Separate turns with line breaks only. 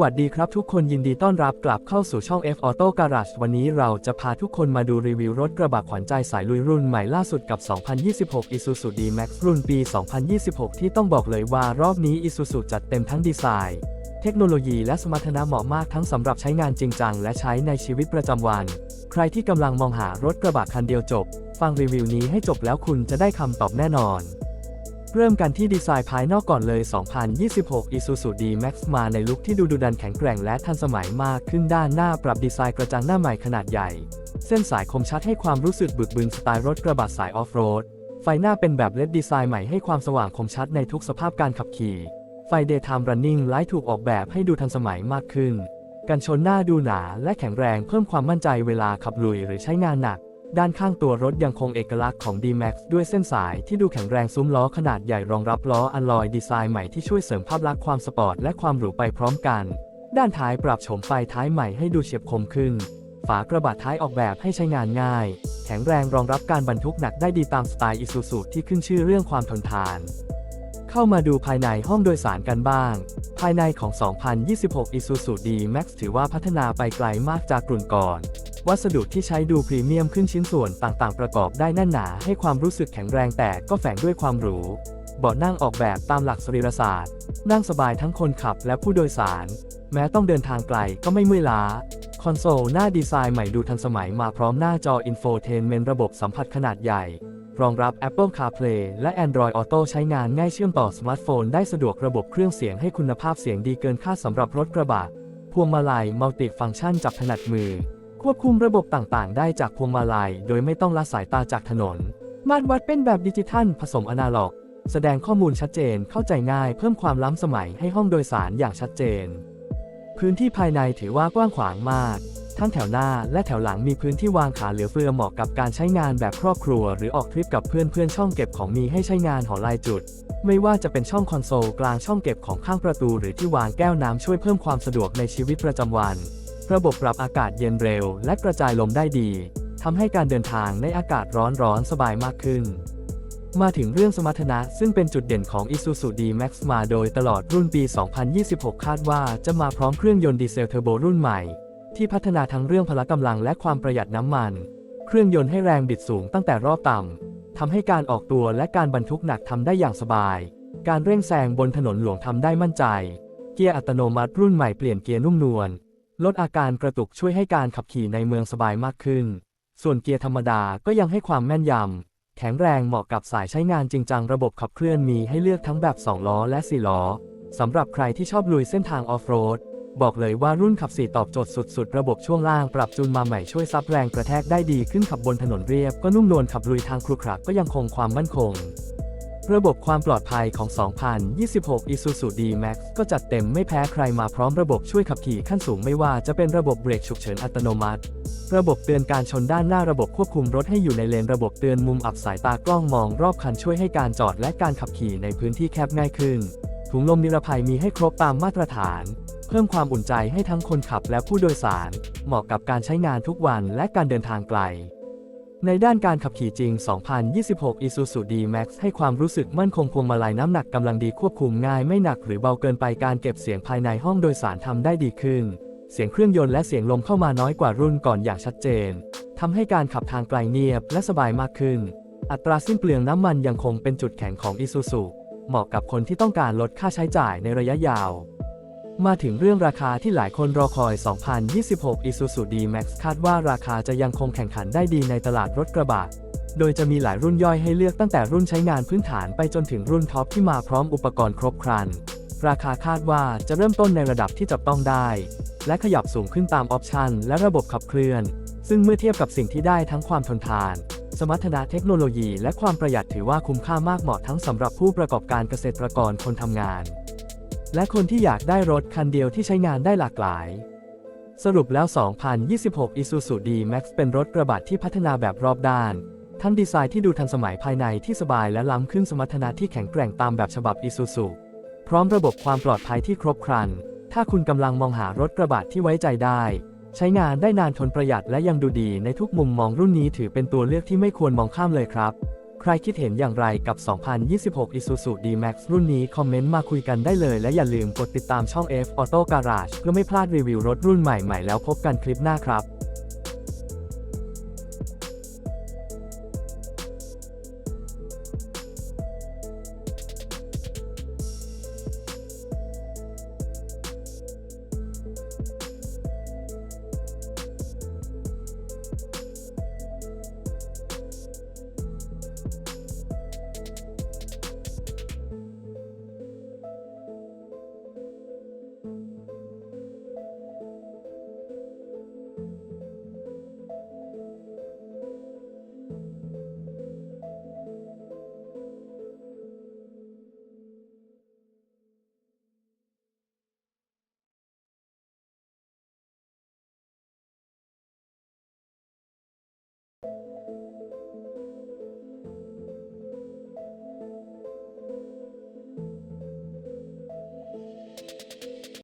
วัสดีครับทุกคนยินดีต้อนรับกลับเข้าสู่ช่อง F Auto Garage วันนี้เราจะพาทุกคนมาดูรีวิวรถกระบะขวัญใจสายลุยรุ่นใหม่ล่าสุดกับ 2026 Isuzu D-Max รุ่นปี 2026 ที่ต้องบอกเลยว่ารอบนี้ Isuzu จัดเต็มทั้งดีไซน์ เทคโนโลยีและสมรรถนะเหมาะมากทั้งสำหรับใช้งานจริงจังและใช้ในชีวิตประจำวัน ใครที่กำลังมองหารถกระบะคันเดียวจบ ฟังรีวิวนี้ให้จบแล้วคุณจะได้คำตอบแน่นอน เริ่มกันที่ดีไซน์ภายนอกก่อนเลย 2026 Isuzu D-Max มาในลุคที่ดูดุดันแข็งแกร่งและทันสมัยมากขึ้นด้านหน้าปรับดีไซน์กระจังหน้าใหม่ขนาดใหญ่ เส้นสายคมชัดให้ความรู้สึกบึกบึนสไตล์รถกระบะสายออฟโรด ไฟหน้าเป็นแบบเลดดีไซน์ใหม่ให้ความสว่างคมชัดในทุกสภาพการขับขี่ ไฟ Daytime Running Light ถูกออกแบบให้ดูทันสมัยมากขึ้น กันชนหน้าดูหนาและแข็งแรงเพิ่มความมั่นใจเวลาขับลุยหรือใช้งานหนัก ด้านข้างตัวรถยังคงเอกลักษณ์ของ D-Max ด้วยเส้นสายที่ดูแข็งแรงซุ้มล้อขนาดใหญ่รองรับล้ออลลอยดีไซน์ใหม่ที่ช่วยเสริมภาพลักษณ์ความสปอร์ตและความหรูไปพร้อมกัน ด้านท้ายปรับโฉมไฟท้ายใหม่ให้ดูเฉียบคมขึ้น ฝากระบะท้ายออกแบบให้ใช้งานง่าย แข็งแรงรองรับการบรรทุกหนักได้ดีตามสไตล์ Isuzu ที่ขึ้นชื่อเรื่องความทนทาน เข้ามาดูภายในห้องโดยสารกันบ้างภายในของ 2026 Isuzu D-Max ถือว่าพัฒนาไปไกลมากจากรุ่นก่อน วัสดุที่ใช้ดูพรีเมียมขึ้นชิ้นส่วนต่างๆ ประกอบได้แน่นหนาให้ความรู้สึกแข็งแรงแต่ก็แฝงด้วยความหรูเบาะนั่งออกแบบตามหลักสรีรศาสตร์ นั่งสบายทั้งคนขับและผู้โดยสาร แม้ต้องเดินทางไกลก็ไม่เมื่อยล้า คอนโซลหน้าดีไซน์ใหม่ดูทันสมัยมาพร้อมหน้าจอ Infotainment ระบบสัมผัสขนาดใหญ่ รองรับ Apple CarPlay และ Android Auto ใช้งานง่ายเชื่อมต่อสมาร์ทโฟนได้สะดวกระบบเครื่องเสียงให้คุณภาพเสียงดีเกินคาดสำหรับรถกระบะพวงมาลัยมัลติฟังก์ชันจับถนัดมือ ควบคุมระบบต่างๆ ได้จากพวงมาลัย โดยไม่ต้องละสายตาจากถนน มาตรวัดเป็นแบบดิจิทัล ผสมอนาล็อก แสดงข้อมูลชัดเจนเข้าใจง่าย เพิ่มความล้ำสมัยให้ห้องโดยสารอย่างชัดเจน พื้นที่ภายในถือว่ากว้างขวางมาก ทั้งแถวหน้าและแถวหลังมีพื้นที่วางขาเหลือเฟือเหมาะกับการใช้งานแบบครอบครัว หรือออกทริปกับเพื่อนๆช่องเก็บของมีให้ใช้งานหอลายจุด ไม่ว่าจะเป็นช่องคอนโซลกลางช่องเก็บของข้างประตู หรือที่วางแก้วน้ำช่วยเพิ่มความสะดวกในชีวิตประจำวัน ระบบปรับอากาศเย็นเร็ว และกระจายลมได้ดีทำให้การเดินทางในอากาศร้อนๆสบายมากขึ้น มาถึงเรื่องสมรรถนะซึ่งเป็นจุดเด่นของ Isuzu D-Max มาโดยตลอดรุ่นปี 2026 คาดว่าจะมาพร้อมเครื่องยนต์ดีเซลเทอร์โบรุ่นใหม่ ที่พัฒนาทั้งเรื่องพละกำลังและความประหยัดน้ำมัน เครื่องยนต์ให้แรงบิดสูงตั้งแต่รอบต่ำทำให้การออกตัวและการบรรทุกหนักทำได้อย่างสบาย การเร่งแซงบนถนนหลวงทำได้มั่นใจ เกียร์อัตโนมัติรุ่นใหม่เปลี่ยนเกียร์นุ่มนวล ลดอาการกระตุกช่วยให้การขับขี่ในเมืองสบายมากขึ้น ส่วนเกียร์ธรรมดาก็ยังให้ความแม่นยำ แข็งแรงเหมาะกับสายใช้งานจริงจังระบบขับเคลื่อนมีให้เลือกทั้งแบบ 2 ล้อและ 4 ล้อ สำหรับใครที่ชอบลุยเส้นทางออฟโรด บอกเลยว่ารุ่นขับ 4 ตอบโจทย์สุด ๆ ระบบช่วงล่างปรับจูนมาใหม่ช่วยซับแรงกระแทกได้ดีขึ้นขับบนถนนเรียบก็นุ่มนวลขับลุยทางครุขระก็ยังคงความมั่นคง ระบบความปลอดภัยของ 2026 Isuzu D-Max ก็จัดเต็มไม่แพ้ใครมาพร้อมระบบช่วยขับขี่ขั้นสูงไม่ว่าจะเป็นระบบเบรกฉุกเฉินอัตโนมัติ ระบบเตือนการชนด้านหน้าระบบควบคุมรถให้อยู่ในเลนระบบเตือนมุมอับสายตากล้องมองรอบคันช่วยให้การจอดและการขับขี่ในพื้นที่แคบง่ายขึ้น ถุงลมนิรภัยมีให้ครบตามมาตรฐาน เพิ่มความอุ่นใจให้ทั้งคนขับและผู้โดยสาร เหมาะกับการใช้งานทุกวันและการเดินทางไกล ในด้านการขับขี่จริง 2026 Isuzu D-Max ให้ความรู้สึกมั่นคงพวงมาลัยน้ำหนักกำลังดีควบคุมง่ายไม่หนักหรือเบาเกินไปการเก็บเสียงภายในห้องโดยสารทำได้ดีขึ้น เสียงเครื่องยนต์และเสียงลมเข้ามาน้อยกว่ารุ่นก่อนอย่างชัดเจนทำให้การขับทางไกลเงียบและสบายมากขึ้น อัตราสิ้นเปลืองน้ำมันยังคงเป็นจุดแข็งของ Isuzu เหมาะกับคนที่ต้องการลดค่าใช้จ่ายในระยะยาว มาถึงเรื่องราคาที่หลายคนรอคอย 2026 Isuzu D-Max คาดว่าราคาจะยังคงแข่งขันได้ดีในตลาดรถกระบะ โดยจะมีหลายรุ่นย่อยให้เลือกตั้งแต่รุ่นใช้งานพื้นฐานไปจนถึงรุ่นท็อปที่มาพร้อมอุปกรณ์ครบครัน ราคาคาดว่าจะเริ่มต้นในระดับที่จับต้องได้ และขยับสูงขึ้นตามออปชันและระบบขับเคลื่อน ซึ่งเมื่อเทียบกับสิ่งที่ได้ทั้งความทนทาน สมรรถนะเทคโนโลยี และความประหยัดถือว่าคุ้มค่ามากเหมาะทั้งสำหรับผู้ประกอบการเกษตรกรคนทำงาน และคนที่อยากได้รถคันเดียวที่ใช้งานได้หลากหลาย สรุปแล้ว 2026 Isuzu D-Max เป็นรถกระบะที่พัฒนาแบบรอบด้าน ทั้งดีไซน์ที่ดูทันสมัยภายในที่สบายและล้ำขึ้นสมรรถนะที่แข็งแกร่งตามแบบฉบับ Isuzu พร้อมระบบความปลอดภัยที่ครบครัน ถ้าคุณกำลังมองหารถกระบะที่ไว้ใจได้ ใช้งานได้นานทนประหยัดและยังดูดีในทุกมุมมองรุ่นนี้ถือเป็นตัวเลือกที่ไม่ควรมองข้ามเลยครับ ใครคิดเห็นอย่างไรกับ 2026 Isuzu D-Max รุ่นนี้คอมเมนต์มาคุยกันได้เลย และอย่าลืมกดติดตามช่อง F Auto Garage เพื่อไม่พลาดรีวิวรถรุ่นใหม่ๆ แล้วพบกันคลิปหน้าครับ